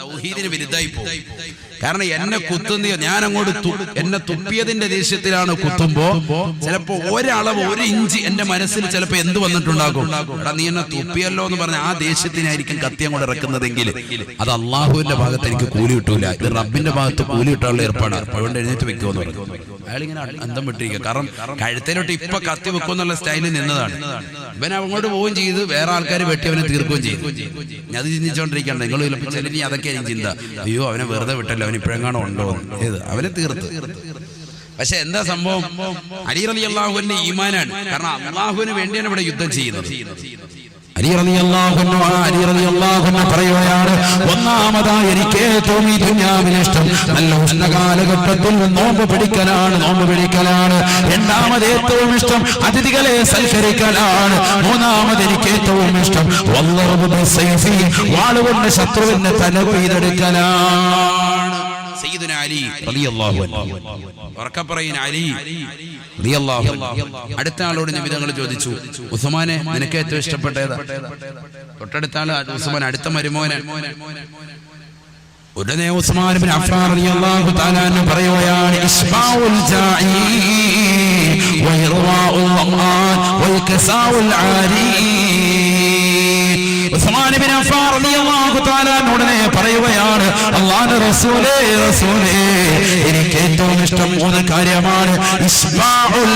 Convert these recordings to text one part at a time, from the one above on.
തൗഹീദിന് വിരുദ്ധായി പോകും. കാരണം എന്നെ കുത്തുന്ന ഞാൻ അങ്ങോട്ട് എന്നെ തുപ്പിയതിന്റെ ദേഷ്യത്തിലാണ് കുത്തുമ്പോ ചിലപ്പോ ഒരളവ് ഒരു ഇഞ്ച് എന്റെ മനസ്സിൽ ചിലപ്പോ എന്ത് വന്നിട്ടുണ്ടാകും എടാ നീ എന്നെ തുപ്പിയല്ലോ എന്ന് പറഞ്ഞ ആ ദേഷ്യത്തിനായിരിക്കും കത്തി അങ്ങോട്ട് ഇറക്കുന്നതെങ്കിൽ അത് അള്ളാഹുവിന്റെ ഭാഗത്ത് എനിക്ക് കൂലി കിട്ടൂല ഇത് റബ്ബിന്റെ ഭാഗത്ത് കൂലി കിട്ടാനുള്ള ഏർപ്പാടാണ് അതുകൊണ്ട് എഴുന്നേറ്റ് വെക്കുമെന്ന് പറഞ്ഞു അയാളിങ്ങനെ അന്തം വിട്ടിരിക്കുക കാരണം കഴുത്തിലോട്ട് ഇപ്പൊ കത്തി വെക്കുമെന്നുള്ള സ്റ്റൈലിൽ നിന്നതാണ് ഇവൻ അങ്ങോട്ട് പോവുകയും ചെയ്ത് വേറെ ആൾക്കാർ വെട്ടി അവനെ തീർക്കുകയും ചെയ്തു ഞാൻ അത് ചിന്തിച്ചോണ്ടിരിക്കണ്ട നിങ്ങൾ ചിലപ്പോൾ ചില ഇനി അതൊക്കെ ചിന്ത അയ്യോ അവനെ വെറുതെ വിട്ടല്ലോ അവൻ ഇപ്പോഴെങ്ങാണോ ഉണ്ടോ. ഏത്? അവനെ തീർത്ത്. പക്ഷെ എന്താ സംഭവം? അലി റലി അള്ളാഹുവിന്റെ ഈമാനാണ്. കാരണം അള്ളാഹുവിന് വേണ്ടിയാണ് ഇവിടെ യുദ്ധം ചെയ്യുന്നത്. പറയുകയാണ് ഒന്നാമതായി എനിക്ക് ഏറ്റവും ഈ ദുനിയാവിൽ ഇഷ്ടം നല്ല ഉഷ്ണകാലഘട്ടത്തിൽ നോമ്പ് പിടിക്കലാണ് നോമ്പ് പിടിക്കലാണ്. രണ്ടാമത് ഏറ്റവും ഇഷ്ടം അതിഥികളെ സൽക്കരിക്കലാണ്. മൂന്നാമത് എനിക്ക് ഏറ്റവും ഇഷ്ടം വാളുകൊണ്ട് ശത്രുവിന്റെ തല കൊയ്തെടുക്കലാണ് സയ്യിദുന അലി റളിയല്ലാഹു അൻഹു. ഉറക്കെ പറയുന്ന അലി റളിയല്ലാഹു അൻഹു. അടുത്ത ആളോട് നിമിതങ്ങൾ ചോദിച്ചു ഉസ്മാനെ നിനക്ക് ഏറ്റവും ഇഷ്ടപ്പെട്ട ഏതാ തൊട്ടടുത്ത ആൾ ഉസ്മാൻ അടുത്ത മരുമോനെ. ഉടനെ ഉസ്മാൻ ബിൻ അഫ്ഫാൻ റളിയല്ലാഹു തആല പറയുകയാണ് ഇസ്മാഉൽ ജാഇ വഇർവാഉൽ വൽ വൽകസാഉൽ ആരി. ഉടനെ പറയുകയാണ് അല്ലാഹുവിന്റെ റസൂലേ റസൂലേ എനിക്ക് ഏറ്റവും ഇഷ്ടം മൂന്ന് കാര്യമാണ്. ഇസ്മാഉൽ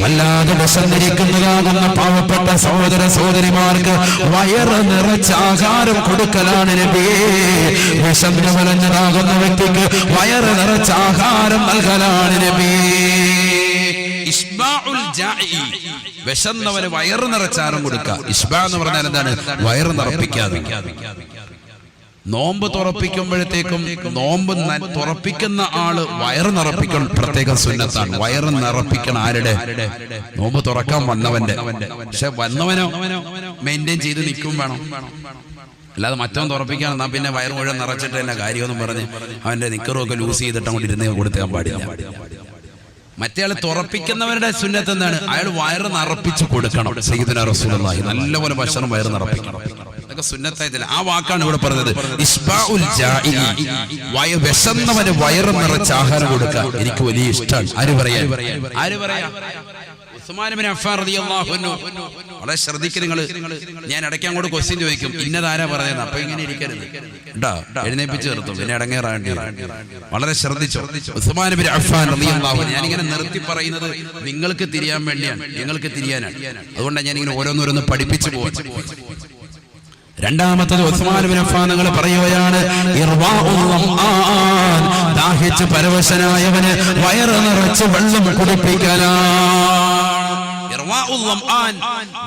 വല്ലാതെ വിശന്നിരിക്കുന്നതാകുന്ന പാവപ്പെട്ട സഹോദര സഹോദരിമാർക്ക് വയറ് നിറച്ച ആഹാരം കൊടുക്കലാണ് നബിയേ വിശന്ന് വലഞ്ഞതാകുന്ന വ്യക്തിക്ക് വയറ് നിറച്ച ആഹാരം നൽകലാണ് നബിയേ ഇസ്ബാഉൽ ജാഇ. വിശന്നവന് വയറ് നിറച്ചാറും കൊടുക്കുക. ഇഷ്ബ എന്ന് പറഞ്ഞാൽ എന്താണ്? വയറ് നിറപ്പിക്കാതെ. നോമ്പ് തുറപ്പിക്കുമ്പോഴത്തേക്കും നോമ്പ് തുറപ്പിക്കുന്ന ആൾ വയറ് നിറപ്പിക്കണം. പ്രത്യേകം സുന്നത്താണ്. വയറ് നിറപ്പിക്കണം ആരുടെ? നോമ്പ് തുറക്കാൻ വന്നവന്റെ. പക്ഷെ വന്നവനോ മെയിന്റെയിൻ ചെയ്ത് നിൽക്കും വേണം. അല്ലാതെ മറ്റവൻ തുറപ്പിക്കാൻ എന്നാ പിന്നെ വയറ് മുഴുവൻ നിറച്ചിട്ട് തന്നെ കാര്യമൊന്നും പറഞ്ഞ് അവന്റെ നിക്കറും ഒക്കെ ലൂസ് ചെയ്തിട്ട് അങ്ങോട്ട് ഇരുന്ന് കൊടുത്തേക്കാൻ പാടില്ല. മറ്റേ ആൾ തുറപ്പിക്കുന്നവരുടെ സുന്നത്ത് എന്താണ്? അയാൾ വയറ് നിറപ്പിച്ചു കൊടുക്കണം സയ്യിദിന റസൂലുള്ളാഹി. നല്ലപോലെ ഭക്ഷണം വയറ് നിറപ്പിക്കണം. അതൊക്കെ സുന്നത്തായതില്ല ആ വാക്കാണ് ഇവിടെ പറഞ്ഞത്. ഇസ്ബാഉൽ ജാഇലി വയ വിശന്നവന് വയറ് നിറച്ച് ആഹാരം കൊടുക്കുക. എനിക്ക് വലിയ ഇഷ്ടമാണ് ആര് പറയാ ആര് പറയാ വളരെ ശ്രദ്ധിക്കുക നിങ്ങൾ ഞാൻ ഇടയ്ക്ക് അങ്ങോട്ട് ക്വസ്റ്റ്യൻ ചോദിക്കും. ഇന്നതാരാ പറയുന്നത് അപ്പൊ ഇങ്ങനെ ഇരിക്കരുത്. കേട്ടോ എഴുന്നേപ്പിച്ച് നിർത്തും. പിന്നെ ഇടങ്ങേറാണ്ടി വളരെ ശ്രദ്ധിച്ചു? ഉസ്മാൻ ബിൻ അഫ്ഫാൻ റളിയല്ലാഹു ഞാൻ ഞാനിങ്ങനെ നിർത്തി പറയുന്നത് നിങ്ങൾക്ക് തിരിയാൻ വേണ്ടിയാണ്. നിങ്ങൾക്ക് തിരിയാനാണ്. അതുകൊണ്ടാണ് ഞാൻ ഇങ്ങനെ ഓരോന്നോരോന്ന് പഠിപ്പിച്ചു പോവാൻ രണ്ടാമത്തത് ഉസ്മാൻ പറയുകയാണ്. ദാഹിച്ച് പരവശനായവന് വയറ് നിറച്ച് വെള്ളം ലംആൻ.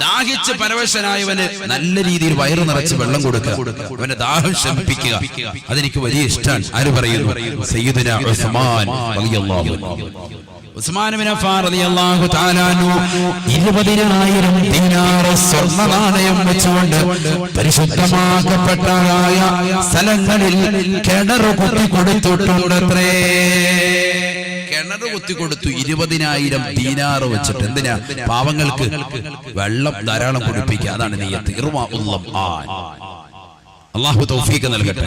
ദാഹിച്ച് പരവശനായവന് നല്ല രീതിയിൽ വയറ് നിറച്ച് വെള്ളം കൊടുക്കുക. അവന്റെ ദാഹം ശമിപ്പിക്കുക. അതെനിക്ക് വലിയ ഇഷ്ടമാണ് ആര് പറയുന്നു? സയ്യിദുന ഉസ്മാൻ റളിയല്ലാഹു സ്വർണ നാണയം വെച്ചുകൊണ്ട് സ്ഥലങ്ങളിൽ കിണറ് കുത്തി കൊടുത്തിട്ടുണ്ടത്രേ കിണർ കുത്തി കൊടുത്തു ഇരുപതിനായിരം ദീനാറ് വെച്ചിട്ട്. എന്തിനാ? പാവങ്ങൾക്ക് വെള്ളം ധാരാളം കുടിപ്പിക്കുക. അതാണ് നീയത്ത്. ഉള്ളം ലംആൻ. അള്ളാഹു തൗഫീഖ് നൽകട്ടെ.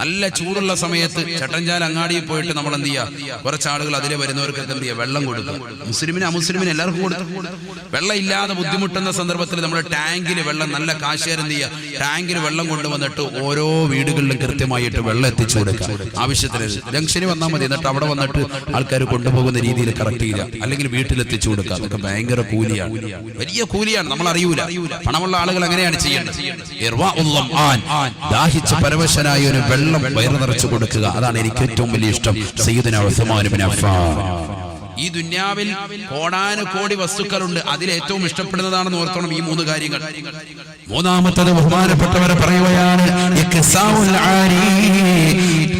നല്ല ചൂടുള്ള സമയത്ത് ചട്ടഞ്ചാൽ അങ്ങാടിയിൽ പോയിട്ട് നമ്മൾ എന്ത് ചെയ്യുക കുറച്ച് ആളുകൾ അതിലെ വരുന്നവർക്ക് എന്ത് ചെയ്യുക വെള്ളം കൊടുക്കും മുസ്ലിമിന് അമുസ്ലിമിന് എല്ലാവർക്കും കൊടുക്കും വെള്ളം ഇല്ലാതെ ബുദ്ധിമുട്ടുന്ന സന്ദർഭത്തിൽ നമ്മൾ ടാങ്കിൽ വെള്ളം നല്ല കാശേരം എന്ത് ചെയ്യുക ടാങ്കിൽ വെള്ളം കൊണ്ടുവന്നിട്ട് ഓരോ വീടുകളിലും കൃത്യമായിട്ട് വെള്ളം എത്തിച്ചു കൊടുക്കുക. ആവശ്യത്തിന് ജംഗ്ഷന് വന്നാൽ മതി. എന്നിട്ട് അവിടെ വന്നിട്ട് ആൾക്കാർ കൊണ്ടുപോകുന്ന രീതിയിൽ കറക്റ്റ് ചെയ്യുക അല്ലെങ്കിൽ വീട്ടിലെത്തിച്ചു കൊടുക്കുക. അതൊക്കെ ഭയങ്കര കൂലിയാണ്. വലിയ കൂലിയാണ്. നമ്മൾ അറിയൂല പണമുള്ള ആളുകൾ അങ്ങനെയാണ് ചെയ്യേണ്ടത്. ദാഹിച്ച് പരവശനായ ഒരു വെള്ളം വയറു നിറച്ചു കൊടുക്കുക. അതാണ് എനിക്ക് ഏറ്റവും വലിയ ഇഷ്ടം. സയ്യിദുന അഫ്ഫാൻ. ഈ ദുന്യാവിൽ കോടാനു കോടി വസ്തുക്കളുണ്ട്. അതിൽ ഏറ്റവും ഇഷ്ടപ്പെടുന്നതാണെന്ന് ഓർത്തോണം ഈ മൂന്ന് കാര്യങ്ങൾ. മൂന്നാമത്തത് ബഹുമാനപ്പെട്ടവരെ പറയുകയാണ്.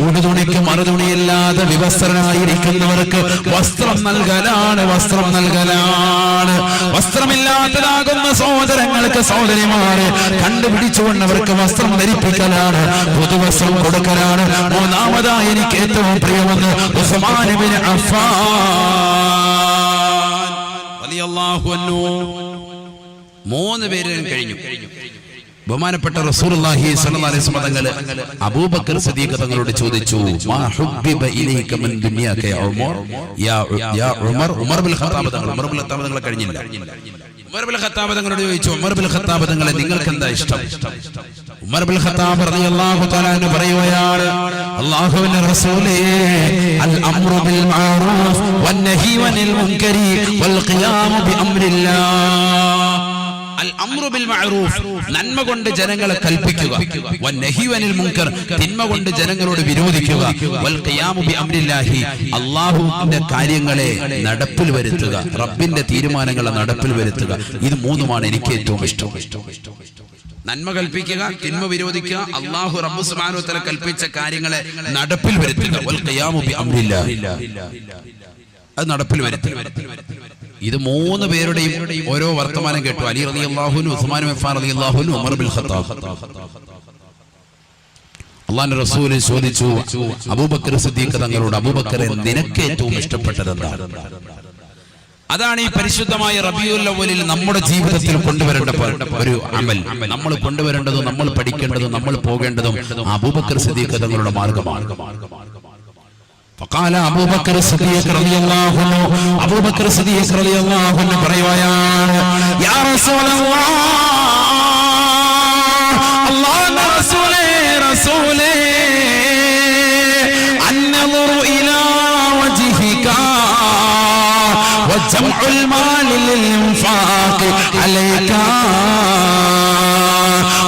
ഉടുതുണിക്ക് മറുതുണിയില്ലാതെ വിവസ്ത്രനായിരിക്കുന്നവർക്ക് വസ്ത്രം നൽകലാണ് വസ്ത്രം നൽകലാണ് വസ്ത്രമില്ലാത്തതാകുന്ന സഹോദരങ്ങൾക്ക് സഹോദരിമാര് കണ്ടുപിടിച്ചുകൊണ്ട് അവർക്ക് വസ്ത്രം ധരിപ്പിക്കലാണ് പുതുവസ്ത്രം കൊടുക്കലാണ് മൂന്നാമതായി എനിക്ക് ഏറ്റവും പ്രിയമെന്ന് അഫ്ഫാൻ റളിയല്ലാഹു അൻഹു. മൂന്ന് പേര് കഴിഞ്ഞു. ബഹുമാനപ്പെട്ട റസൂലുള്ളാഹി സ്വല്ലല്ലാഹി അലൈഹി വസല്ലം അബൂബക്കർ തങ്ങളോട് ചോദിച്ചു മാ ഹുബ്ബിബ ഇലൈക മിൻ യാ ഉമർ? ഉമർ. ബിൽ തങ്ങൾ ഉമർ ബിൽ കഴിഞ്ഞില്ല. ഉമർ ബിൽ തങ്ങളോട് ചോദിച്ചു ഉമർ ബിൽ തങ്ങളെ നിങ്ങൾക്ക് എന്താ ഇഷ്ടം? ഉമർ ബിൽ റളിയല്ലാഹു തആല റസൂലേ അൽ അംറു ബിൽ വൽ ഖിയാമു ബി അൽ മഅറൂഫ് നന്മ കൊണ്ട് ജനങ്ങളെ കൽപ്പിക്കുക. തിന്മ കൊണ്ട് ജനങ്ങളോട് വിരോധിക്കുക. വൽ ഖിയാമു ബി അല്ലാഹുവിന്റെ കാര്യങ്ങളെ നടപ്പിൽ വരുത്തുക. റബ്ബിന്റെ തീരുമാനങ്ങളെ നടപ്പിൽ വരുത്തുക. ഇത് മൂന്നുമാണ് എനിക്ക് ഏറ്റവും ഇഷ്ടം. നന്മ കൽപ്പിക്കുക തിന്മ വിരോധിക്കുക അള്ളാഹു റബ്ബു തആല കൽപ്പിച്ച കാര്യങ്ങളെ നടപ്പിൽ വരുത്തുക. അത് നടപ്പിൽ വരുത്തുക. ഇത് മൂന്ന് പേരുടെയും ഓരോ വർത്തമാനം കേട്ടു. അലി റലി അള്ളാഹുനു ഉസ്മാൻ മെഫാൻ അലി അള്ളാഹുനു ഉമർ ബിൻ ഖത്താബ്. അള്ളാന്റെ റസൂൽ ചോദിച്ചു അബൂബക്കർ സിദ്ദീഖ് തങ്ങളോട് അബൂബക്കറെ നിനക്ക് ഏറ്റവും ഇഷ്ടപ്പെട്ടത് അതാണ് ഈ പരിശുദ്ധമായ റബിയുൽ അവലിൽ നമ്മുടെ ജീവിതത്തിൽ കൊണ്ടുവരേണ്ട ഒരു അമൽ. നമ്മൾ കൊണ്ടുവരേണ്ടതും നമ്മൾ പഠിക്കേണ്ടതും നമ്മൾ പോകേണ്ടതും അബൂബക്കർ സിദ്ദീഖ് തങ്ങളുടെ മാർഗമാണ്. فقال أبو بكر الصديق رضي الله عنه أبو بكر الصديق رضي الله عنه بريوان يا رسول الله الله رسول رسوله النظر إلى وجهك وجمع المال للإنفاق عليك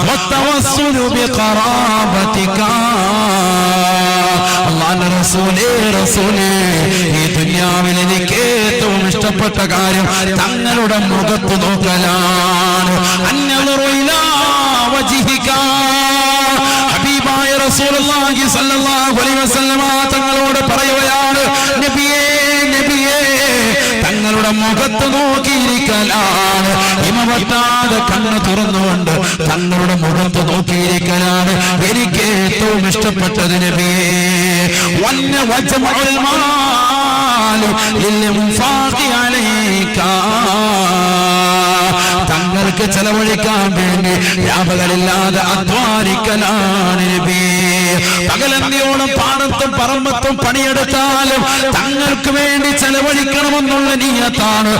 والتوسل بقرابتك. അള്ളാന്റെ റസൂലേ റസൂലേ ഈ ദുനിയാവിൽ എനിക്ക് ഏറ്റവും ഇഷ്ടപ്പെട്ട കാര്യം തങ്ങളുടെ മുഖത്ത് നോക്കലാണ്. ഹബീബായ റസൂലുള്ളാഹി സ്വല്ലല്ലാഹു അലൈഹി വസല്ലമ തങ്ങളോട് പറയുകയാണ് നബിയേ നബിയേ തങ്ങളുടെ മുഖത്ത് നോക്കിയിരിക്കലാണ് ഹിമവത്താതെ കണ്ണ് തുറന്നുകൊണ്ട് തങ്ങളുടെ മുഖത്ത് നോക്കിയിരിക്കലാണ്. എനിക്ക് ഏറ്റവും ഇഷ്ടപ്പെട്ടതിന് വജമഉൽ ചെലവഴിക്കാൻ വേണ്ടി വ്യാപകരില്ലാതെ അധ്വാനിക്കലാണ് പകലന്തിയോളം പാടത്തും പറമ്പത്തും പണിയെടുത്താലും തങ്ങൾക്ക് വേണ്ടി ചെലവഴിക്കണമെന്നുള്ള നീയത്താണ്.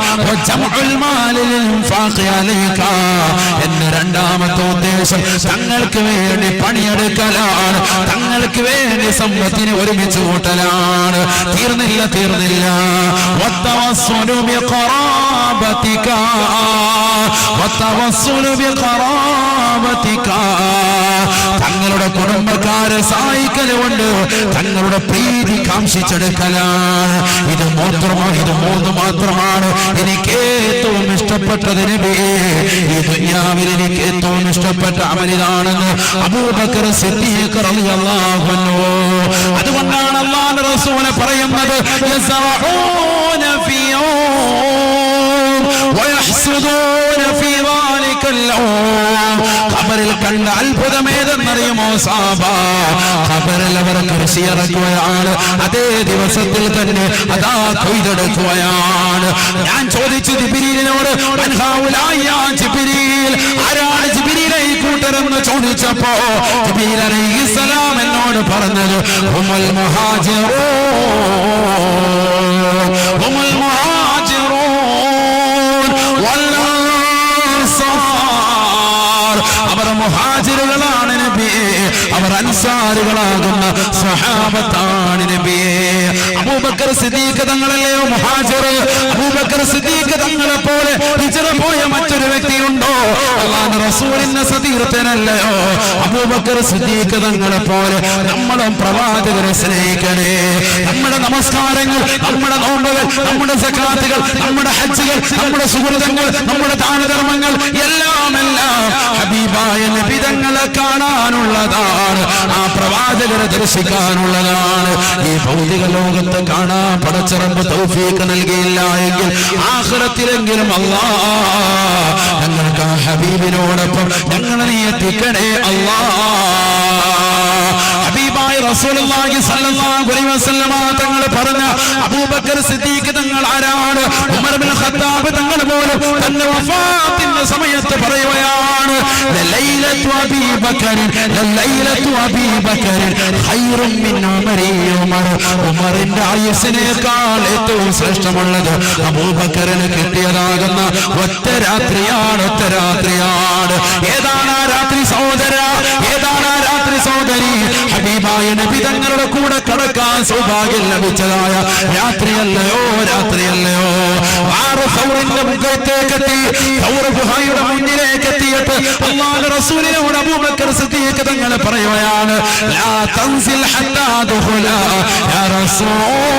എന്റെ രണ്ടാമത്തെ ഉദ്ദേശം തങ്ങൾക്ക് വേണ്ടി പണിയെടുക്കലാണ് തങ്ങൾക്ക് വേണ്ടി സമ്പത്തിന് ഒരുമിച്ച് കൂട്ടലാണ് തീർന്നില്ല തീർന്നില്ല ഒത്തവ ബിഖറാബതിക. വത്തവസ്സുലു ബിഖറാബതിക. തങ്ങളുടെ കുടുംബക്കാരെ സഹായിക്കലുകൊണ്ട് തങ്ങളുടെ പ്രീതി കാംക്ഷിച്ചെടുക്കലാണ് ഇത് മാത്രമാണ് ഇത് മൂന്ന് മാത്രമാണ് എനിക്ക് ഏറ്റവും ഇഷ്ടപ്പെട്ടത് നബിയേ ഈ ദുനിയാവിൽ എനിക്ക് ഏറ്റവും ഇഷ്ടപ്പെട്ട അമലിതാണെന്ന് അബൂബക്കർ സിദ്ദീഖ് റളിയല്ലാഹു അൻഹു അതുകൊണ്ടാണ് അല്ലാഹുവിന്റെ റസൂൽ പറയുന്നത് യസറഊന ഫീ ويحسدون في ذلك ഉണ്ടല്ലോ ഖബറിൽ കണ്ട അത്ഭുതം ഏതെന്നറിയുമോ സാബ? ഖബറിൽ അവർ കൃഷിയിറക്കുകയാണ് അതേ ദിവസത്തിൽ തന്നെ അതാ കൊയ്തെടുക്കുകയാണ് ഞാൻ ചോദിച്ചു ജിബിരിനോട് ആരാണ് ജിബിരിയിലെ ഈ കൂട്ടരെന്ന് ചോദിച്ചപ്പോ ജിബിരി അലൈഹിസ്സലാം എന്നോട് പറഞ്ഞത് ഹുമൽ മുഹാജിറൂൻ ഹുമൽ മുഹാ അൻസാറുകളാകുന്ന സ്വഹാബത്താണ് നബിയെ. അബൂബക്കർ സിദ്ദീഖ് തങ്ങളല്ലയോ മുഹാജിർ അബൂബക്കർ സിദ്ദീഖ് തങ്ങളെ പോലെ പോയ മറ്റൊരു റസൂലിന്റെ അബൂബക്കർ സിദ്ദീഖ് തങ്ങളെ പോലെ നമ്മളും പ്രവാചകരെ സ്നേഹിക്കണേ. നമ്മുടെ നമസ്കാരങ്ങൾ നമ്മുടെ നോമ്പുകൾ നമ്മുടെ സക്കാത്തുകൾ നമ്മുടെ ഹജ്ജുകൾ നമ്മുടെ സുഹൃതങ്ങൾ നമ്മുടെ ദാനധർമ്മങ്ങൾ എല്ലാം എല്ലാം ഹബീബായ കാണാനുള്ളതാണ്. ആ പ്രവാചകരെ ദർശിക്കാനുള്ളതാണ്. ഈ ഭൗതിക ലോകത്ത് കാണാൻ പടച്ചിറമ്പ് തൗഫീക്ക് നൽകിയില്ല എങ്കിൽ ആഹ്റത്തിലെങ്കിലും അല്ലാ ഞങ്ങൾക്ക് ആ ഹബീബിനോടൊപ്പം ഞങ്ങളെ നീ എത്തിക്കണേ ഹബീബായ റസൂലുള്ളാഹി സ്വല്ലല്ലാഹു അലൈഹി അബൂബക്കർ സിദ്ദീഖ് തങ്ങൾ ആരാണ്? ഉമർ ബിൻ ഖത്താബ് തങ്ങൾ പോലും തന്റെ വഫാത്തിന്റെ സമയത്ത് പറയുകയാണ് ലൈലത്തു അബീ ബക്കർ ലൈലത്തു അബീ ബക്കർ ഖൈറും മിൻ ഉമരി ഉമർ. ഉമറിന്റെ ആയുസ്സിനേക്കാൾ ഏറ്റവും ശ്രേഷ്ഠമുള്ളത് അബൂബക്കറിന് കിട്ടിയതാകുന്ന ഒറ്റ രാത്രിയാണ് ഒറ്റ രാത്രിയാണ്. ഏതാണ് ആ രാത്രി സഹോദര? സഹോദരി ഹബീബായ നബി തങ്ങളുടെ കൂടെ കടക്കാൻ സൗഭാഗ്യം ലഭിച്ചതായ രാത്രിയല്ലയോ രാത്രിയല്ലയോ. അബൂബക്കർ സിദ്ദീഖ് തങ്ങളെ പറയുകയാണ് ലാ തൻസിൽ യാ റസൂലല്ലാഹ്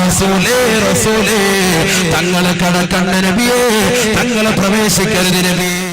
റസൂലേ റസൂലേ തങ്ങളെ നബിയേ തങ്ങളെ പ്രവേശിക്കരുത് നബിയേ.